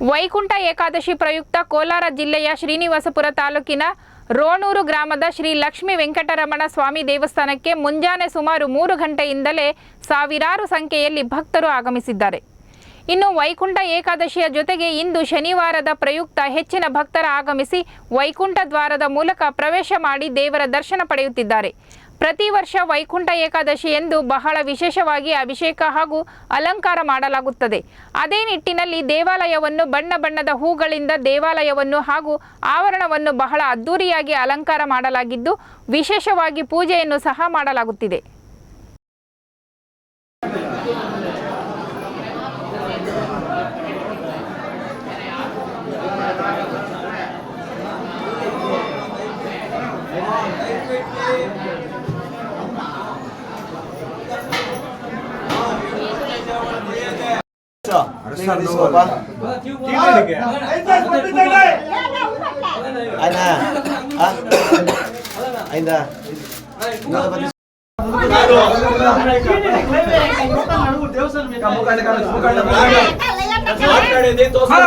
ವೈಕುಂಠ ಏಕಾದಶಿ ಪ್ರಯುಕ್ತ ಕೋಲಾರ ಜಿಲ್ಲೆಯ ಶ್ರೀನಿವಾಸಪುರ ತಾಲೂಕಿನ ರೋಣೂರು ಗ್ರಾಮದ ಶ್ರೀ ಲಕ್ಷ್ಮೀ ವೆಂಕಟರಮಣ ಸ್ವಾಮಿ ದೇವಸ್ಥಾನಕ್ಕೆ ಮುಂಜಾನೆ ಸುಮಾರು ಮೂರು ಗಂಟೆಯಿಂದಲೇ ಸಾವಿರಾರು ಸಂಖ್ಯೆಯಲ್ಲಿ ಭಕ್ತರು ಆಗಮಿಸಿದ್ದಾರೆ. ಇನ್ನು ವೈಕುಂಠ ಏಕಾದಶಿಯ ಜೊತೆಗೆ ಇಂದು ಶನಿವಾರದ ಪ್ರಯುಕ್ತ ಹೆಚ್ಚಿನ ಭಕ್ತರ ಆಗಮಿಸಿ ವೈಕುಂಠ ದ್ವಾರದ ಮೂಲಕ ಪ್ರವೇಶ ಮಾಡಿ ದೇವರ ದರ್ಶನ ಪಡೆಯುತ್ತಿದ್ದಾರೆ. ಪ್ರತಿ ವರ್ಷ ವೈಕುಂಠ ಏಕಾದಶಿ ಎಂದು ಬಹಳ ವಿಶೇಷವಾಗಿ ಅಭಿಷೇಕ ಹಾಗೂ ಅಲಂಕಾರ ಮಾಡಲಾಗುತ್ತದೆ. ಅದೇ ನಿಟ್ಟಿನಲ್ಲಿ ದೇವಾಲಯವನ್ನು ಬಣ್ಣ ಬಣ್ಣದ ಹೂಗಳಿಂದ ದೇವಾಲಯವನ್ನು ಹಾಗೂ ಆವರಣವನ್ನು ಬಹಳ ಅದ್ಧೂರಿಯಾಗಿ ಅಲಂಕಾರ ಮಾಡಲಾಗಿದ್ದು, ವಿಶೇಷವಾಗಿ ಪೂಜೆಯನ್ನು ಸಹ ಮಾಡಲಾಗುತ್ತಿದೆ. ఆయన అయిందా మాట్లాడేది తోసేది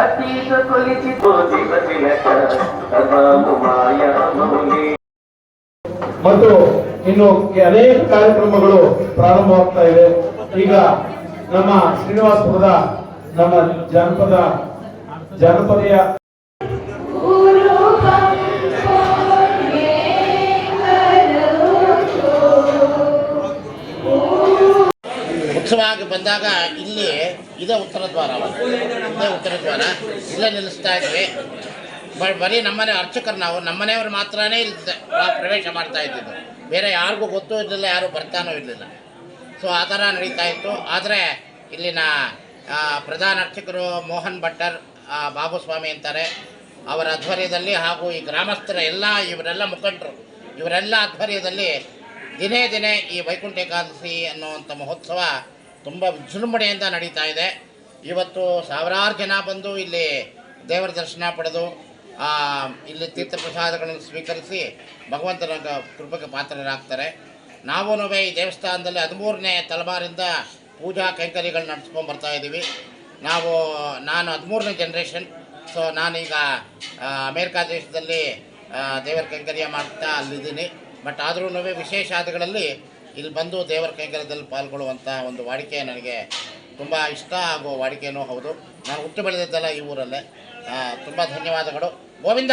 అతీత ಮತ್ತು ಇನ್ನು ಅನೇಕ ಕಾರ್ಯಕ್ರಮಗಳು ಪ್ರಾರಂಭವಾಗ್ತಾ ಇದೆ. ಈಗ ನಮ್ಮ ಶ್ರೀನಿವಾಸಪುರದ ನಮ್ಮ ಜಾನಪದ ಜನಪದೆಯ ಆಗಿ ಬಂದಾಗ ಇಲ್ಲಿ ಇದೇ ಉತ್ತರ ದ್ವಾರ ಇದೇ ಉತ್ತರ ದ್ವಾರ. ಇಲ್ಲೇ ನಿಲ್ಲಿಸ್ತಾ ಇದ್ವಿ. ಬರೀ ನಮ್ಮನೆ ಅರ್ಚಕರು ನಾವು. ನಮ್ಮನೆಯವರು ಮಾತ್ರನೇ ಇಲ್ಲಿ ಪ್ರವೇಶ ಮಾಡ್ತಾ ಇದ್ದಿದ್ದು. ಬೇರೆ ಯಾರಿಗೂ ಗೊತ್ತೂ ಇರಲಿಲ್ಲ, ಯಾರು ಬರ್ತಾನೂ ಇರಲಿಲ್ಲ. ಸೊ ಆ ಥರ ನಡೀತಾ ಇತ್ತು. ಆದರೆ ಇಲ್ಲಿನ ಪ್ರಧಾನ ಅರ್ಚಕರು ಮೋಹನ್ ಭಟ್ಟರ್ ಬಾಬು ಸ್ವಾಮಿ ಅಂತಾರೆ, ಅವರ ಆಧ್ವರ್ಯದಲ್ಲಿ ಹಾಗೂ ಈ ಗ್ರಾಮಸ್ಥರ ಎಲ್ಲ, ಇವರೆಲ್ಲ ಮುಖಂಡರು, ಇವರೆಲ್ಲ ಆಧ್ವರ್ಯದಲ್ಲಿ ದಿನೇ ದಿನೇ ಈ ವೈಕುಂಠ ಏಕಾದಶಿ ಅನ್ನುವಂಥ ಮಹೋತ್ಸವ ತುಂಬ ವಿಜೃಂಭಣೆಯಿಂದ ನಡೀತಾ ಇದೆ. ಇವತ್ತು ಸಾವಿರಾರು ಜನ ಬಂದು ಇಲ್ಲಿ ದೇವರ ದರ್ಶನ ಪಡೆದು ಇಲ್ಲಿ ತೀರ್ಥ ಪ್ರಸಾದಗಳನ್ನು ಸ್ವೀಕರಿಸಿ ಭಗವಂತನ ಕೃಪೆಗೆ ಪಾತ್ರರಾಗ್ತಾರೆ. ನಾವೂ ಈ ದೇವಸ್ಥಾನದಲ್ಲಿ ಹದಿಮೂರನೇ ತಲೆಮಾರಿಂದ ಪೂಜಾ ಕೈಂಕರ್ಯಗಳು ನಡೆಸ್ಕೊಂಡು ಬರ್ತಾ ಇದ್ದೀವಿ ನಾವು, ನಾನು ಹದಿಮೂರನೇ ಜನ್ರೇಷನ್ ಸೊ ನಾನೀಗ ಅಮೇರಿಕಾ ದೇಶದಲ್ಲಿ ದೇವರ ಕೈಂಕರ್ಯ ಮಾಡ್ತಾ ಅಲ್ಲಿದ್ದೀನಿ. ಬಟ್ ಆದ್ರೂ ವಿಶೇಷಾದಿಗಳಲ್ಲಿ ಇಲ್ಲಿ ಬಂದು ದೇವರ ಕೈಗಾರದಲ್ಲಿ ಪಾಲ್ಗೊಳ್ಳುವಂಥ ಒಂದು ವಾಡಿಕೆ ನನಗೆ ತುಂಬ ಇಷ್ಟ ಆಗೋ ವಾಡಿಕೆಯೂ ಹೌದು. ನಾನು ಹುಟ್ಟು ಬೆಳೆದಿದ್ದಲ್ಲ ಈ ಊರಲ್ಲೇ. ತುಂಬ ಧನ್ಯವಾದಗಳು. ಗೋವಿಂದ!